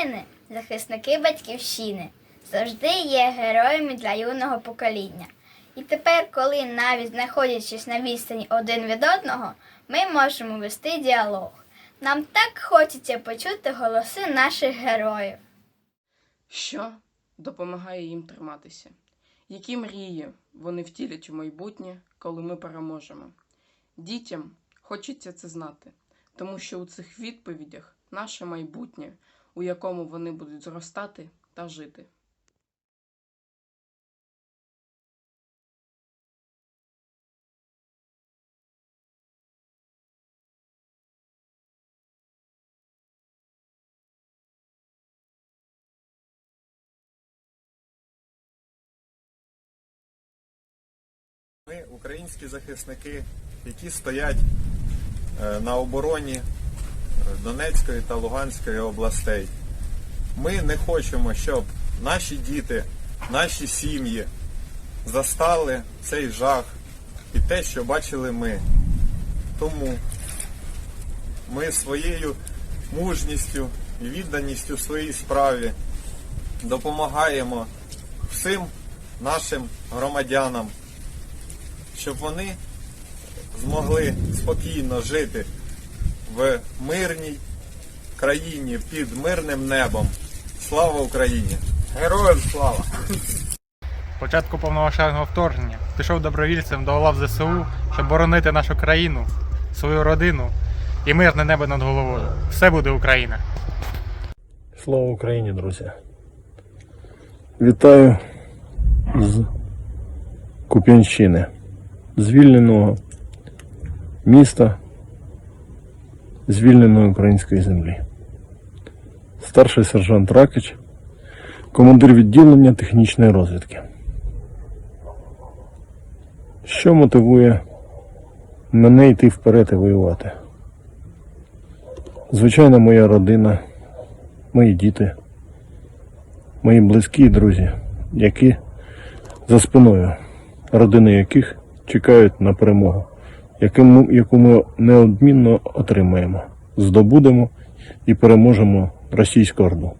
воїни, захисники батьківщини, завжди є героями для юного покоління. І тепер, коли навіть знаходячись на відстані один від одного, ми можемо вести діалог. Нам так хочеться почути голоси наших героїв. Що допомагає їм триматися? Які мрії вони втілять у майбутнє, коли ми переможемо? Дітям хочеться це знати, тому що у цих відповідях наше майбутнє, у якому вони будуть зростати та жити. Ми українські захисники, які стоять е, на обороні Донецької та Луганської областей. Ми не хочемо, щоб наші діти, наші сім'ї застали цей жах і те, що бачили ми. Тому ми своєю мужністю і відданістю своїй справі допомагаємо всім нашим громадянам щоб вони змогли спокійно жити в мирній країні під мирним небом. Слава Україні! Героям слава! початку повномасштабного вторгнення пішов добровільцем до лав ЗСУ, щоб боронити нашу країну, свою родину і мирне небо над головою. Все буде Україна! Слава Україні, друзі! Вітаю з Куп'янщини, звільненого міста, звільненої української землі. Старший сержант Ракич, командир відділення технічної розвідки. Що мотивує мене йти вперед і воювати? Звичайно, моя родина, мої діти, мої близькі і друзі, які за спиною, родини яких чекають на перемогу, яку ми- неодмінно отримаємо, здобудемо і переможемо російську орду.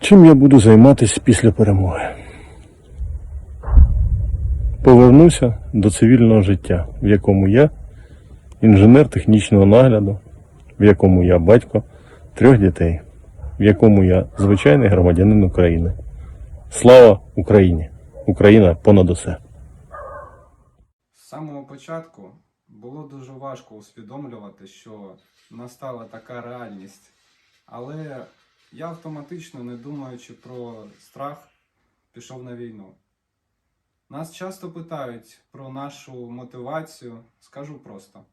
Чим я буду займатися після перемоги? Повернуся до цивільного життя, в якому я інженер технічного нагляду, в якому я батько трьох дітей, в якому я звичайний громадянин України. Слава Україні! Україна понад усе! Самого початку було дуже важко усвідомлювати, що настала така реальність. Але я автоматично, не думаючи про страх, пішов на війну. Нас часто питають про нашу мотивацію. Скажу просто: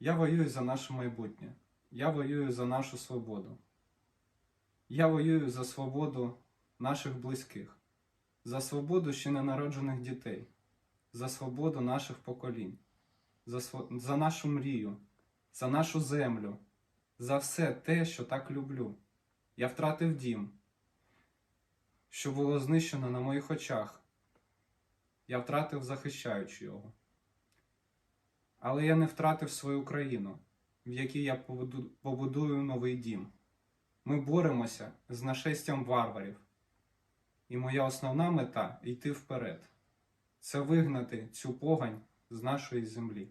я воюю за наше майбутнє. Я воюю за нашу свободу. Я воюю за свободу наших близьких, за свободу ще ненароджених дітей за свободу наших поколінь, за, сво- за нашу мрію, за нашу землю, за все те, що так люблю. Я втратив дім, що було знищено на моїх очах. Я втратив, захищаючи його. Але я не втратив свою країну, в якій я побудую новий дім. Ми боремося з нашестям варварів. І моя основна мета йти вперед це вигнати цю погань з нашої землі.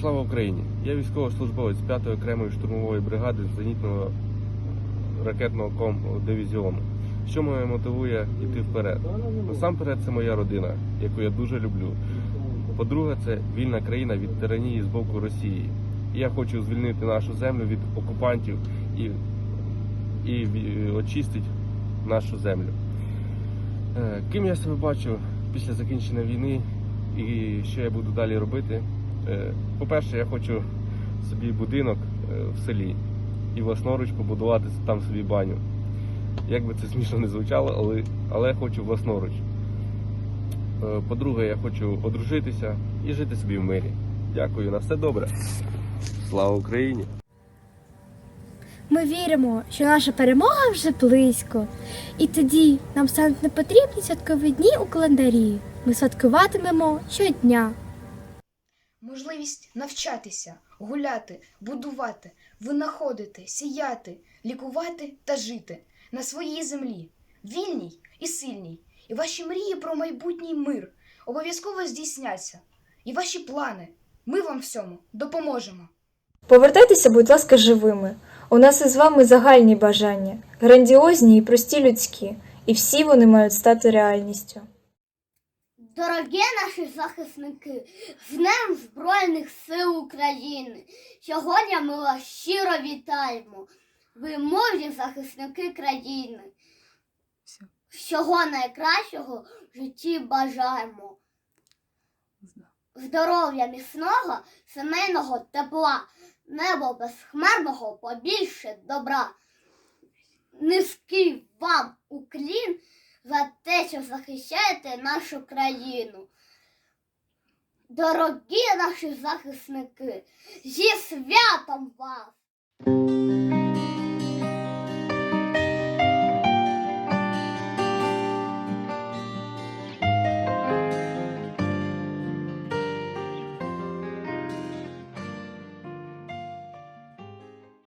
Слава Україні! Я військовослужбовець 5-ї окремої штурмової бригади зенітного ракетного ком дивізіону. Що мене мотивує йти вперед? Насамперед, це моя родина, яку я дуже люблю. По-друге, це вільна країна від тиранії з боку Росії. Я хочу звільнити нашу землю від окупантів і, і очистити нашу землю. Е, Ким я себе бачу після закінчення війни і що я буду далі робити? Е, По-перше, я хочу собі будинок е, в селі і власноруч побудувати там собі баню. Як би це смішно не звучало, але, але хочу власноруч. По-друге, я хочу одружитися і жити собі в мирі. Дякую, на все добре. Слава Україні! Ми віримо, що наша перемога вже близько, і тоді нам стануть непотрібні святкові дні у календарі. Ми святкуватимемо щодня. можливість навчатися, гуляти, будувати, винаходити, сіяти, лікувати та жити на своїй землі, вільній і сильній. І ваші мрії про майбутній мир обов'язково здійсняться. І ваші плани. Ми вам всьому допоможемо. Повертайтеся, будь ласка, живими. У нас із вами загальні бажання, грандіозні і прості людські, і всі вони мають стати реальністю. Дорогі наші захисники, з Днем Збройних сил України. Сьогодні ми вас щиро вітаємо. Ви мужні захисники країни. Всього найкращого в житті бажаємо. Здоров'я міцного, сімейного тепла, небо безхмарного, побільше добра. Низький вам уклін за те, що захищаєте нашу країну. Дорогі наші захисники, зі святом вас!